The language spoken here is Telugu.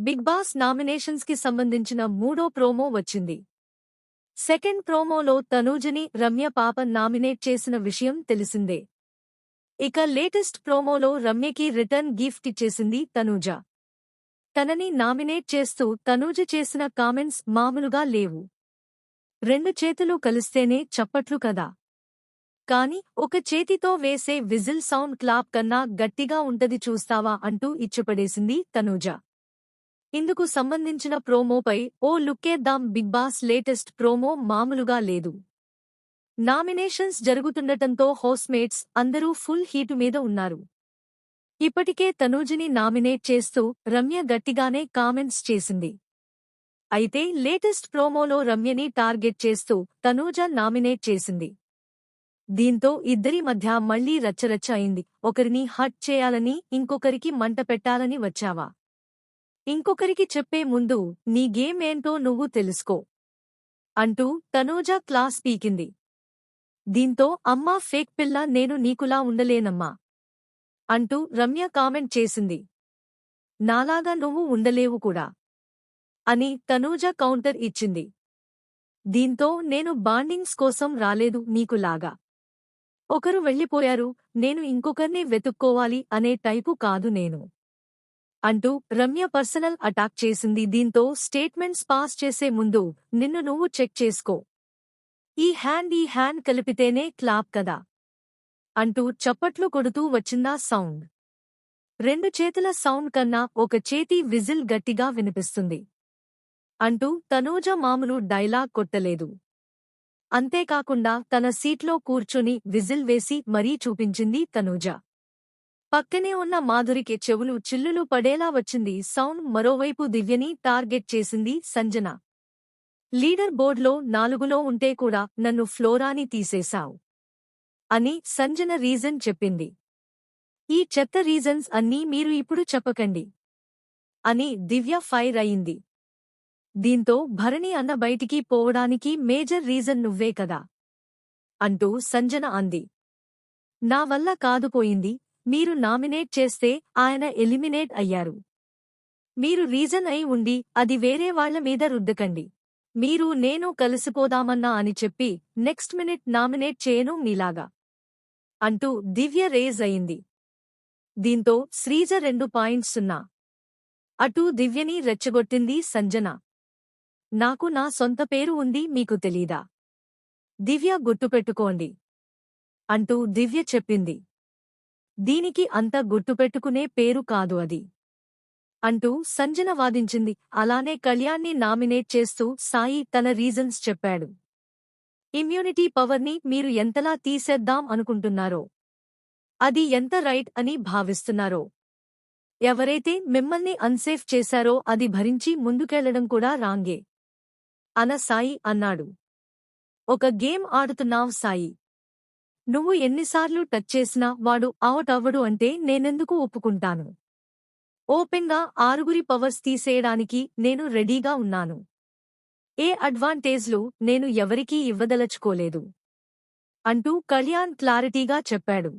బిగ్ బాస్ నామినేషన్స్కి సంబంధించిన మూడో ప్రోమో వచ్చింది. సెకండ్ ప్రోమోలో తనూజని రమ్య పాప నామినేట్ చేసిన విషయం తెలిసిందే. ఇక లేటెస్ట్ ప్రోమోలో రమ్యకి రిటర్న్ గిఫ్ట్ ఇచ్చేసింది తనూజ. తనని నామినేట్ చేస్తూ తనూజ చేసిన కామెంట్స్ మామూలుగా లేవు. రెండు చేతులు కలిస్తేనే చప్పట్లు కదా. కాని ఒక చేతితో వేసే విజిల్ సౌండ్ క్లాప్ కన్నా గట్టిగా ఉంటది చూస్తావా అంటూ ఇచ్చిపడేసింది తనూజ. ఇందుకు సంబంధించిన ప్రోమోపై ఓ లుక్కేద్దాం బిగ్ బాస్ లేటెస్ట్ ప్రోమో మామూలుగా లేదు. నామినేషన్స్ జరుగుతుండటంతో హౌస్మేట్స్ అందరూ ఫుల్ హీటు మీద ఉన్నారు. ఇప్పటికే తనూజిని నామినేట్ చేస్తూ రమ్య గట్టిగానే కామెంట్స్ చేసింది. అయితే లేటెస్ట్ ప్రోమోలో రమ్యని టార్గెట్ చేస్తూ తనూజ నామినేట్ చేసింది. దీంతో ఇద్దరి మధ్య మళ్ళీ రచ్చరచ్చ అయింది. ఒకరిని హట్ చేయాలని ఇంకొకరికి మంట పెట్టాలని వచ్చావా? ఇంకొకరికి చెప్పే ముందు నీ గేమ్ ఏంటో నువ్వు తెలుసుకో అంటూ తనూజ క్లాస్ పీకింది. దీంతో అమ్మా ఫేక్ పిల్ల నేను నీకులా ఉండలేనమ్మా అంటూ రమ్య కామెంట్ చేసింది. నాలాగా నువ్వు ఉండలేవు కూడా అని తనూజ కౌంటర్ ఇచ్చింది. దీంతో నేను బాండింగ్స్ కోసం రాలేదు నీకులాగా. ఒకరు వెళ్ళిపోయారు నేను ఇంకొకర్ని వెతుక్కోవాలి అనే టైపు కాదు నేను. అంటూ రమ్య పర్సనల్ అటాక్ చేసింది. దీంతో స్టేట్మెంట్స్ పాస్ చేసే ముందు నిన్ను నువ్వు చెక్ చేసుకో. ఈ హ్యాండ్ ఈ హ్యాండ్ కలిపితేనే క్లాప్ కదా అంటూ చప్పట్లు కొడుతూ వచ్చిందా సౌండ్. రెండు చేతుల సౌండ్ కన్నా ఒక చేతి విజిల్ గట్టిగా వినిపిస్తుంది అంటూ తనూజ మామూలు డైలాగ్ కొట్టలేదు. అంతేకాకుండా తన సీట్లో కూర్చుని విజిల్ వేసి మరీ చూపించింది తనూజ. పక్కనే ఉన్న మాధురికి చెవులు చిల్లులు పడేలా వచ్చింది. సౌండ్ మరోవైపు దివ్యని టార్గెట్ చేసింది సంజన. లీడర్ బోర్డ్లో నాలుగులో ఉంటే కూడా నన్ను ఫ్లోరాని తీసేశావు అని సంజన రీజన్ చెప్పింది. ఈ చెత్త రీజన్స్ అన్నీ మీరు ఇప్పుడు చెప్పకండి అని దివ్య ఫైర్ అయింది. దీంతో భరణి అన్న బయటికి పోవడానికి మేజర్ రీజన్ నువ్వే కదా? అంటూ సంజన అంది. నా వల్ల కాదుపోయింది మీరు నామినేట్ చేస్తే ఆయన ఎలిమినేట్ అయ్యారు. మీరు రీజన్ అయి ఉండి అది వేరే వాళ్ళ మీద రుద్దకండి. మీరు నేను కలిసిపోదామన్నా అని చెప్పి నెక్స్ట్ మినిట్ నామినేట్ చేయను మీలాగా. అంటూ దివ్య రేజ్ అయింది. దీంతో శ్రీజ రెండు పాయింట్స్ సున్నా. అటూ దివ్యని రెచ్చగొట్టింది సంజన. నాకు నా సొంత పేరు ఉంది మీకు తెలీదా? దివ్య గుర్తుపెట్టుకోండి. అంటూ దివ్య చెప్పింది. దీనికి అంత గుర్తుపెట్టుకునే పేరు కాదు అది. అంటూ సంజన వాదించింది. అలానే కళ్యాణ్ని నామినేట్ చేస్తూ సాయి తన రీజన్స్ చెప్పాడు. ఇమ్యూనిటీ పవర్ని మీరు ఎంతలా తీసేద్దాం అనుకుంటున్నారో అది ఎంత రైట్ అని భావిస్తున్నారో ఎవరైతే మిమ్మల్ని అన్సేఫ్ చేశారో అది భరించి ముందుకెళ్ళడం కూడా రాంగే. అన సాయి అన్నాడు. ఒక గేమ్ ఆడుతున్నావు సాయి. నువ్వు ఎన్నిసార్లు టచ్ చేసినా వాడు అవుట్ అవ్వడు అంటే నేనెందుకు ఒప్పుకుంటాను? ఓపెన్గా ఆరుగురి పవర్స్ తీసేయడానికి నేను రెడీగా ఉన్నాను. ఏ అడ్వాంటేజ్లు నేను ఎవరికీ ఇవ్వదలచుకోలేదు. అంటూ కళ్యాణ్ క్లారిటీగా చెప్పాడు.